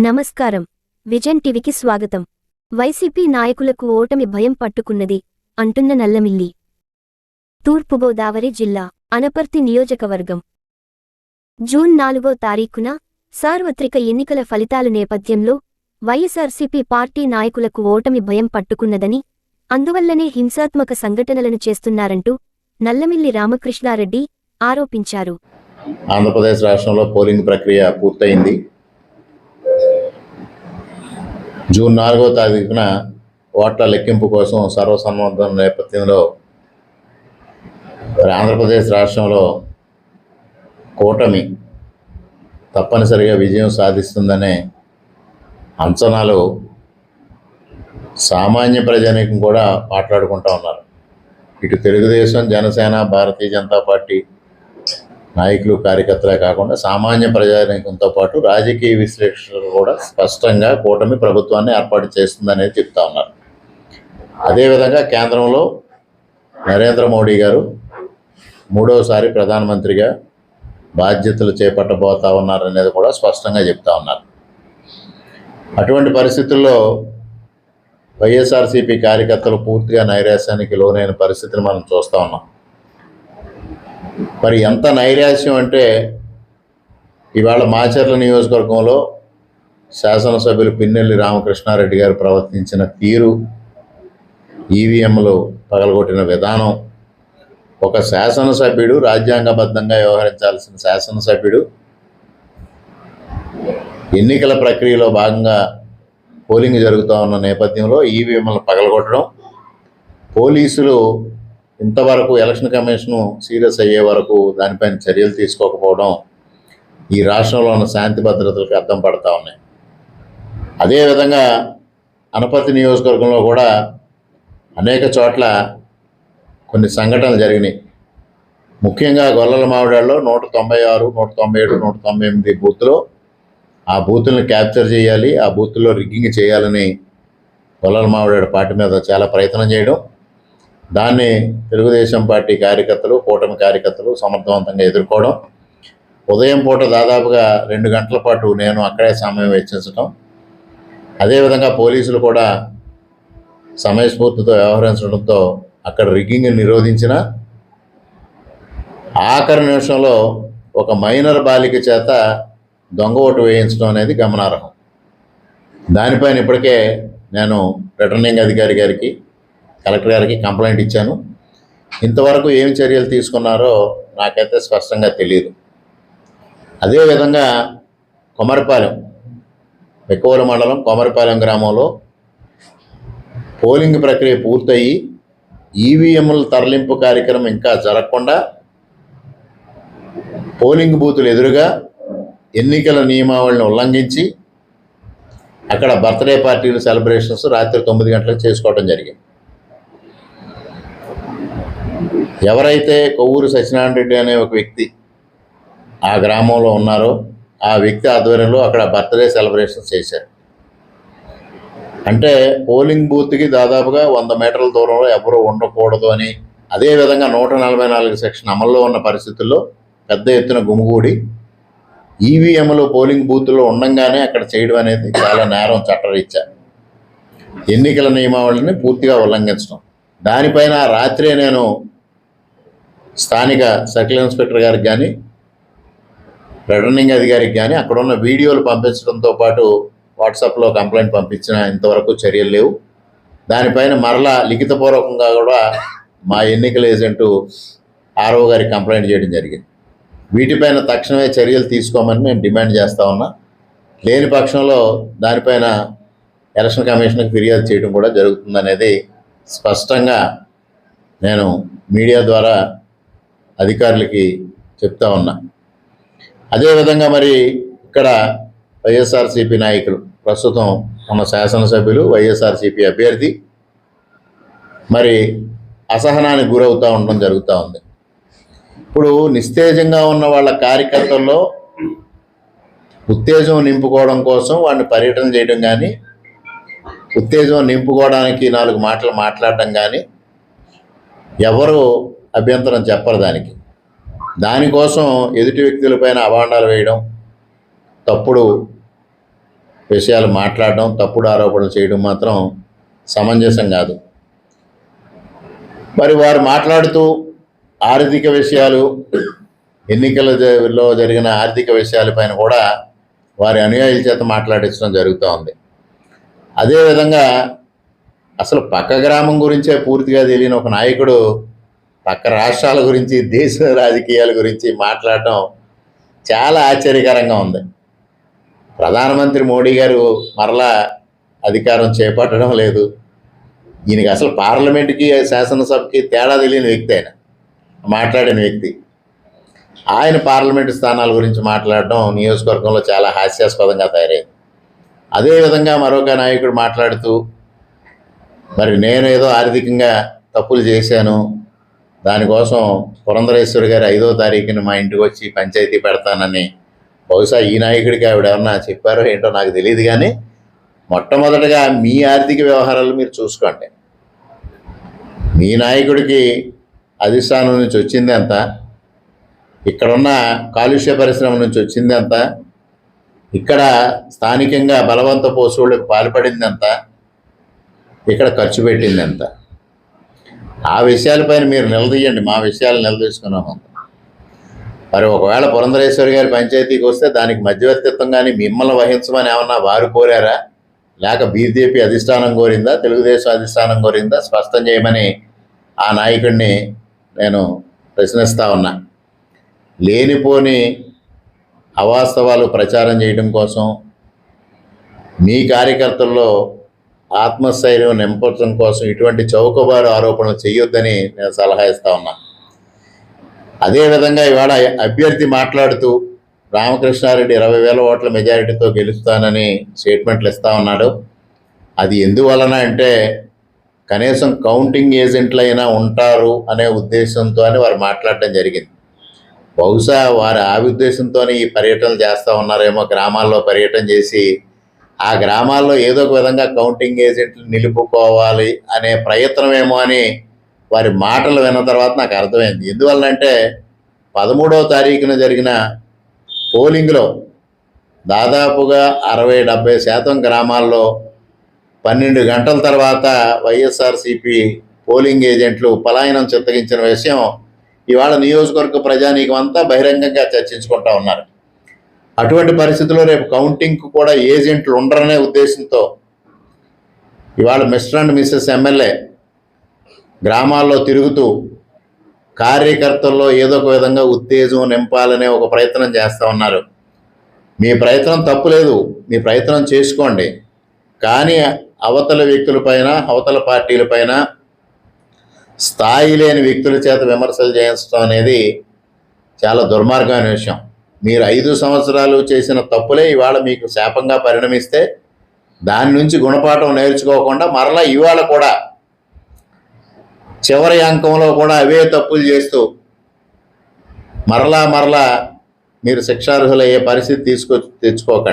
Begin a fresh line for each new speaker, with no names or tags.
నమస్కారం. విజన్ టీవీకి స్వాగతం. వైసీపీ నాయకులకు ఓటమి భయం పట్టుకున్నది అంటున్న నల్లమిల్లి. తూర్పుగోదావరి జిల్లా అనపర్తి నియోజకవర్గం. జూన్ నాలుగో తారీఖున సార్వత్రిక ఎన్నికల ఫలితాల నేపథ్యంలో వైఎస్ఆర్సీపీ పార్టీ నాయకులకు ఓటమి భయం పట్టుకున్నదని అందువల్లనే హింసాత్మక సంఘటనలను చేస్తున్నారంటూ నల్లమిల్లి రామకృష్ణారెడ్డి ఆరోపించారు.
ఆంధ్రప్రదేశ్ రాష్ట్రంలో పోలింగ్ ప్రక్రియ పూర్తయింది. జూన్ నాలుగో తారీఖున ఓట్ల లెక్కింపు కోసం సర్వసమ్మతం నేపథ్యంలో ఆంధ్రప్రదేశ్ రాష్ట్రంలో కూటమి తప్పనిసరిగా విజయం సాధిస్తుందనే అంచనాలు సామాన్య ప్రజానికం కూడా మాట్లాడుకుంటూ ఉన్నారు. ఇటు తెలుగుదేశం జనసేన భారతీయ జనతా పార్టీ నాయకులు కార్యకర్తలే కాకుండా సామాన్య ప్రజానీకంతో పాటు రాజకీయ విశ్లేషకులు కూడా స్పష్టంగా కూటమి ప్రభుత్వాన్ని ఏర్పాటు చేస్తుందనేది చెప్తా ఉన్నారు. అదేవిధంగా కేంద్రంలో నరేంద్ర మోడీ గారు మూడవసారి ప్రధానమంత్రిగా బాధ్యతలు చేపట్టబోతా ఉన్నారనేది కూడా స్పష్టంగా చెప్తా ఉన్నారు. అటువంటి పరిస్థితుల్లో వైఎస్ఆర్సీపీ కార్యకర్తలు పూర్తిగా నైరాశ్యానికి లోనైన పరిస్థితిని మనం చూస్తూ ఉన్నాం. మరి ఎంత నైరాశ్యం అంటే ఇవాళ మాచర్ల నియోజకవర్గంలో శాసనసభ్యులు పిన్నెల్లి రామకృష్ణారెడ్డి గారు ప్రవర్తించిన తీరు ఈవీఎంలు పగలగొట్టిన విధానం. ఒక శాసనసభ్యుడు రాజ్యాంగబద్ధంగా వ్యవహరించాల్సిన శాసనసభ్యుడు ఎన్నికల ప్రక్రియలో భాగంగా పోలింగ్ జరుగుతూ ఉన్న నేపథ్యంలో ఈవీఎంలు పగలగొట్టడం. పోలీసులు ఇంతవరకు ఎలక్షన్ కమిషన్ సీరియస్ అయ్యే వరకు దానిపైన చర్యలు తీసుకోకపోవడం ఈ రాష్ట్రంలో ఉన్న శాంతి భద్రతలకు అర్థం పడతా ఉన్నాయి. అదేవిధంగా అనపర్తి నియోజకవర్గంలో కూడా అనేక చోట్ల కొన్ని సంఘటనలు జరిగినాయి. ముఖ్యంగా గొల్లల మామిడాల్లో నూట తొంభై ఆరు నూట తొంభై ఏడు నూట తొంభై ఎనిమిది బూత్లో ఆ బూతులను క్యాప్చర్ చేయాలి ఆ బూత్లో రిగ్గింగ్ చేయాలని గొల్లల మామిడాడు పార్టీ మీద చాలా ప్రయత్నం చేయడం. దాన్ని తెలుగుదేశం పార్టీ కార్యకర్తలు కూటమి కార్యకర్తలు సమర్థవంతంగా ఎదుర్కోవడం. ఉదయం పూట దాదాపుగా రెండు గంటల పాటు నేను అక్కడే సమయం వెచ్చించడం అదేవిధంగా పోలీసులు కూడా సమయస్ఫూర్తితో వ్యవహరించడంతో అక్కడ రిగ్గింగ్ నిరోధించిన ఆఖరి నిమిషంలో ఒక మైనర్ బాలిక చేత దొంగ ఓటు వేయించడం అనేది గమనార్హం. దానిపైన ఇప్పటికే నేను రిటర్నింగ్ అధికారి గారికి కలెక్టర్ గారికి కంప్లైంట్ ఇచ్చాను. ఇంతవరకు ఏమి చర్యలు తీసుకున్నారో నాకైతే స్పష్టంగా తెలియదు అదేవిధంగా కొమరపాలెం ఎక్కువల మండలం కొమరపాలెం గ్రామంలో పోలింగ్ ప్రక్రియ పూర్తయి ఈవీఎంల తరలింపు కార్యక్రమం ఇంకా జరగకుండా పోలింగ్ బూతులు ఎదురుగా ఎన్నికల నియమావళిని ఉల్లంఘించి అక్కడ బర్త్డే పార్టీలు సెలబ్రేషన్స్ రాత్రి తొమ్మిది గంటలకు చేసుకోవడం జరిగింది. ఎవరైతే కొవ్వూరు సత్యనారాయణ రెడ్డి అనే ఒక వ్యక్తి ఆ గ్రామంలో ఉన్నారో ఆ వ్యక్తి ఆధ్వర్యంలో అక్కడ బర్త్డే సెలబ్రేషన్స్ చేశారు. అంటే పోలింగ్ బూత్కి దాదాపుగా వంద మీటర్ల దూరంలో ఎవరూ ఉండకూడదు అని అదేవిధంగా నూట నలభై నాలుగు సెక్షన్ అమల్లో ఉన్న పరిస్థితుల్లో పెద్ద ఎత్తున గుమిగూడి ఈవీఎంలు పోలింగ్ బూత్లో ఉండంగానే అక్కడ చేయడం అనేది చాలా నేరం చట్టరీత్యా. ఎన్నికల నియమావళిని పూర్తిగా ఉల్లంఘించడం. దానిపైన రాత్రే నేను స్థానిక సర్కిల్ ఇన్స్పెక్టర్ గారికి కానీ రిటర్నింగ్ అధికారికి కానీ అక్కడ ఉన్న వీడియోలు పంపించడంతో పాటు వాట్సాప్లో కంప్లైంట్ పంపించిన ఇంతవరకు చర్యలు లేవు. దానిపైన మరలా లిఖితపూర్వకంగా కూడా మా ఎన్నికల ఏజెంటు ఆర్ఓ గారికి కంప్లైంట్ చేయడం జరిగింది. వీటిపైన తక్షణమే చర్యలు తీసుకోమని నేను డిమాండ్ చేస్తూ ఉన్నా. లేని పక్షంలో దానిపైన ఎలక్షన్ కమిషన్కి ఫిర్యాదు చేయడం కూడా జరుగుతుందనేది స్పష్టంగా నేను మీడియా ద్వారా అధికారులకి చెప్తా ఉన్నా. అదేవిధంగా మరి ఇక్కడ వైఎస్ఆర్సీపీ నాయకులు ప్రస్తుతం ఉన్న శాసనసభ్యులు వైఎస్ఆర్సీపీ అభ్యర్థి మరి అసహనానికి గురవుతూ ఉండడం జరుగుతూ ఉంది. ఇప్పుడు నిస్తేజంగా ఉన్న వాళ్ళ కార్యకర్తల్లో ఉత్తేజం నింపుకోవడం కోసం వాడిని పర్యటన చేయడం కానీ ఉత్తేజం నింపుకోవడానికి నాలుగు మాటలు మాట్లాడడం కానీ ఎవరు అభ్యంతరం చెప్పరు దానికి. దానికోసం ఎదుటి వ్యక్తులపైన అవాండాలు వేయడం తప్పుడు విషయాలు మాట్లాడడం తప్పుడు ఆరోపణలు చేయడం మాత్రం సమంజసం కాదు. మరి వారు మాట్లాడుతూ ఆర్థిక విషయాలు ఎన్నికలలో జరిగిన ఆర్థిక విషయాలపైన కూడా వారి అనుయాయుల చేత మాట్లాడించడం జరుగుతూ ఉంది. అదేవిధంగా అసలు పక్క గ్రామం గురించే పూర్తిగా తెలియని ఒక నాయకుడు పక్క రాష్ట్రాల గురించి దేశ రాజకీయాల గురించి మాట్లాడటం చాలా ఆశ్చర్యకరంగా ఉంది. ప్రధానమంత్రి మోడీ గారు మరలా అధికారం చేపట్టడం లేదు. ఈయనకి అసలు పార్లమెంట్కి శాసనసభకి తేడా తెలియని వ్యక్తి ఆయన మాట్లాడిన వ్యక్తి. ఆయన పార్లమెంటు స్థానాల గురించి మాట్లాడడం నియోజకవర్గంలో చాలా హాస్యాస్పదంగా తయారైంది. అదేవిధంగా మరొక నాయకుడు మాట్లాడుతూ మరి నేను ఏదో ఆర్థికంగా తప్పులు చేశాను దానికోసం పురంధరేశ్వరి గారు ఐదో తారీఖున మా ఇంటికి వచ్చి పంచాయతీ పెడతానని బహుశా ఈ నాయకుడికి ఆవిడ ఎవరన్నా చెప్పారో ఏంటో నాకు తెలియదు కానీ మొట్టమొదటగా మీ ఆర్థిక వ్యవహారాలు మీరు చూసుకోండి. మీ నాయకుడికి అధిష్టానం నుంచి వచ్చింది ఎంత? ఇక్కడున్న కాలుష్య పరిశ్రమ నుంచి వచ్చింది ఎంత? ఇక్కడ స్థానికంగా బలవంత పోసుళ్ళకి పాల్పడింది ఎంత? ఇక్కడ ఖర్చు పెట్టింది ఎంత? ఆ విషయాలపైన మీరు నిలదీయండి. మా విషయాలు నిలదీసుకున్నాము. మరి ఒకవేళ పురంధరేశ్వరి గారి పంచాయతీకి వస్తే దానికి మధ్యవర్తిత్వం కానీ మిమ్మల్ని వహించమని ఏమన్నా వారు కోరారా? లేక బీజేపీ అధిష్టానం కోరిందా? తెలుగుదేశం అధిష్టానం కోరిందా? స్పష్టం చేయమని ఆ నాయకుడిని నేను ప్రశ్నిస్తా ఉన్నా. లేనిపోని అవాస్తవాలు ప్రచారం చేయడం కోసం మీ కార్యకర్తల్లో ఆత్మస్థైర్యం నింపడం కోసం ఇటువంటి చౌకబారు ఆరోపణలు చేయొద్దని నేను సలహా ఇస్తా ఉన్నా. అదేవిధంగా ఇవాళ అభ్యర్థి మాట్లాడుతూ రామకృష్ణారెడ్డి ఇరవై వేల ఓట్ల మెజారిటీతో గెలుస్తానని స్టేట్మెంట్లు ఇస్తా ఉన్నాడు. అది ఎందువలన అంటే కనీసం కౌంటింగ్ ఏజెంట్లైనా ఉంటారు అనే ఉద్దేశంతో అని వారు మాట్లాడటం జరిగింది. బహుశా వారు ఆ ఉద్దేశంతోనే ఈ పర్యటనలు చేస్తూ ఉన్నారేమో గ్రామాల్లో పర్యటన చేసి ఆ గ్రామాల్లో ఏదో ఒక విధంగా కౌంటింగ్ ఏజెంట్లు నిలుపుకోవాలి అనే ప్రయత్నమేమో అని వారి మాటలు విన్న తర్వాత నాకు అర్థమైంది. ఎందువల్లంటే పదమూడవ తారీఖున జరిగిన పోలింగ్లో దాదాపుగా అరవై డెబ్బై శాతం గ్రామాల్లో పన్నెండు గంటల తర్వాత వైఎస్ఆర్సిపి పోలింగ్ ఏజెంట్లు పలాయనం చిత్తగించిన విషయం ఇవాళ నియోజకవర్గ ప్రజానీకం అంతా బహిరంగంగా చర్చించుకుంటా ఉన్నారు. అటువంటి పరిస్థితుల్లో రేపు కౌంటింగ్కు కూడా ఏజెంట్లు ఉండరనే ఉద్దేశంతో ఇవాళ మిస్టర్ అండ్ మిస్సెస్ ఎమ్మెల్యే గ్రామాల్లో తిరుగుతూ కార్యకర్తల్లో ఏదో ఒక విధంగా ఉత్తేజం నింపాలనే ఒక ప్రయత్నం చేస్తూ ఉన్నారు. మీ ప్రయత్నం తప్పులేదు మీ ప్రయత్నం చేసుకోండి. కానీ అవతల వ్యక్తులపైన అవతల పార్టీలపైన స్థాయి లేని వ్యక్తుల చేత విమర్శలు చేయించడం అనేది చాలా దుర్మార్గమైన విషయం. మీరు ఐదు సంవత్సరాలు చేసిన తప్పులే ఇవాళ మీకు శాపంగా పరిణమిస్తే దాని నుంచి గుణపాఠం నేర్చుకోకుండా మరలా ఇవాళ కూడా చివరి అంకంలో కూడా అవే తప్పులు చేస్తూ మరలా మరలా మీరు శిక్షార్హులయ్యే పరిస్థితి తీసుకొచ్చి తెచ్చుకోకండి.